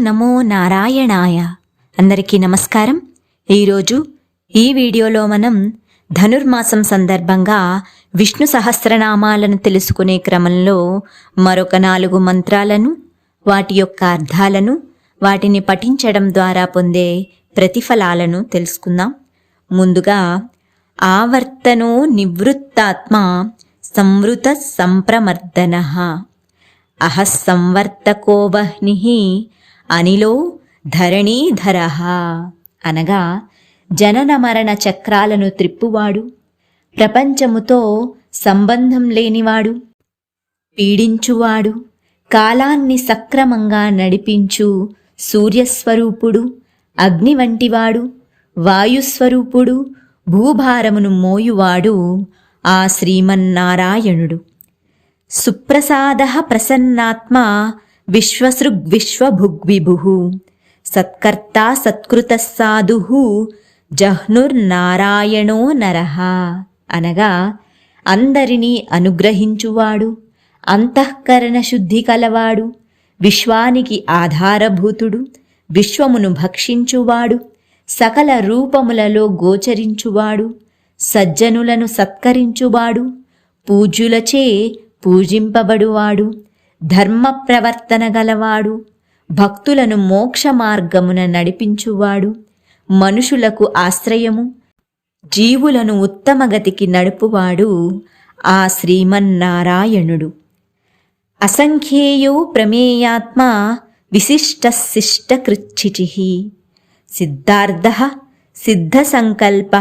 నమో నారాయణాయ. అందరికీ నమస్కారం. ఈరోజు ఈ వీడియోలో మనం ధనుర్మాసం సందర్భంగా విష్ణు సహస్రనామాలను తెలుసుకునే క్రమంలో మరొక నాలుగు మంత్రాలను వాటి యొక్క అర్థాలను వాటిని పఠించడం ద్వారా పొందే ప్రతిఫలాలను తెలుసుకుందాం. ముందుగా ఆవర్తనో నివృత్తాత్మ సంవృత సంప్రమర్దన. అహస్సంవర్తకో వహ్ని అనిలో ధరణీధర. అనగా జనన మరణ చక్రాలను త్రిప్పువాడు ప్రపంచముతో సంబంధం లేనివాడు పీడించువాడు కాలాన్ని సక్రమంగా నడిపించు సూర్యస్వరూపుడు అగ్ని వంటివాడు వాయుస్వరూపుడు భూభారమును మోయువాడు ఆ శ్రీమన్నారాయణుడు. సుప్రసాద ప్రసన్నాత్మ విశ్వసృగ్విశ్వభుగ్విభు సత్కర్త సత్కృత సాధు జహ్నుర్నారాయణో నరః అనగా అందరినీ అనుగ్రహించువాడు అంతఃకరణ శుద్ధి కలవాడు విశ్వానికి ఆధారభూతుడు విశ్వమును భక్షించువాడు సకల రూపములలో గోచరించువాడు సజ్జనులను సత్కరించువాడు పూజ్యులచే పూజింపబడువాడు ధర్మ ప్రవర్తన గలవాడు భక్తులను మోక్ష మార్గమున నడిపించువాడు మనుషులకు ఆశ్రయము జీవులను ఉత్తమగతికి నడుపువాడు ఆ శ్రీమన్నారాయణుడు. అసంఖ్యేయో ప్రమేయాత్మ విశిష్టశిష్టకృచ్చిచి సిద్ధార్థ సిద్ధసంకల్ప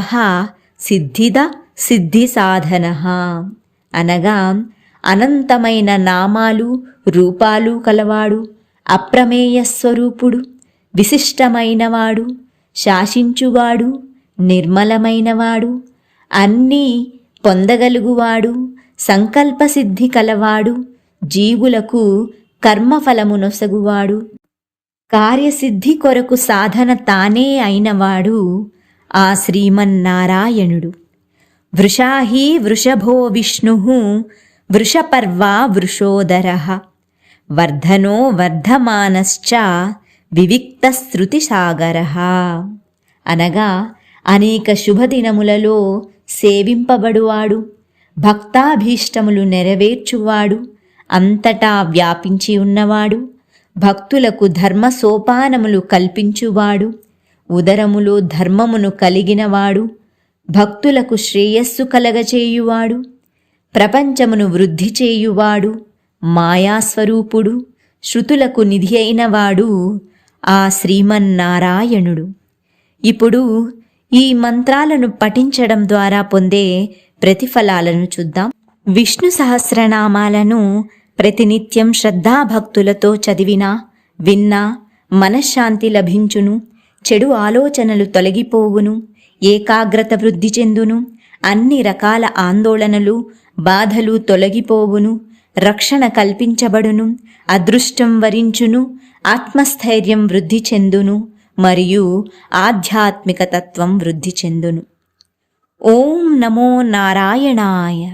సిద్ధిద సిద్ధి సాధన అనగా అనంతమైన నామాలు రూపాలు కలవాడు అప్రమేయ స్వరూపుడు విశిష్టమైనవాడు శాసించువాడు నిర్మలమైనవాడు అన్నీ పొందగలుగువాడు సంకల్పసిద్ధి కలవాడు జీవులకు కర్మఫలమునొసగువాడు కార్యసిద్ధి కొరకు సాధన తానే అయినవాడు ఆ శ్రీమన్నారాయణుడు. వృషాహి వృషభో విష్ణు వృషపర్వా వృషోదర వర్ధనో వర్ధమానశ్చ వివిక్తశ్రుతిసాగర అనగా అనేక శుభదినములలో సేవింపబడువాడు భక్తాభీష్టములు నెరవేర్చువాడు అంతటా వ్యాపించి ఉన్నవాడు భక్తులకు ధర్మ సోపానములు కల్పించువాడు ఉదరములో ధర్మమును కలిగినవాడు భక్తులకు శ్రేయస్సు కలగచేయువాడు. ప్రపంచమును వృద్ధి చేయువాడు మాయాస్వరూపుడు శృతులకు నిధి అయినవాడు ఆ శ్రీమన్నారాయణుడు. ఇప్పుడు ఈ మంత్రాలను పఠించడం ద్వారా పొందే ప్రతిఫలాలను చూద్దాం. విష్ణు సహస్రనామాలను ప్రతినిత్యం శ్రద్ధాభక్తులతో చదివినా విన్నా మనశ్శాంతి లభించును చెడు ఆలోచనలు తొలగిపోవును ఏకాగ్రత వృద్ధి చెందును అన్ని రకాల ఆందోళనలు బాధలు తొలగిపోవును రక్షణ కల్పించబడును అదృష్టం వరించును ఆత్మస్థైర్యం వృద్ధి చెందును మరియు ఆధ్యాత్మిక తత్వం వృద్ధి చెందును. ఓం నమో నారాయణాయ.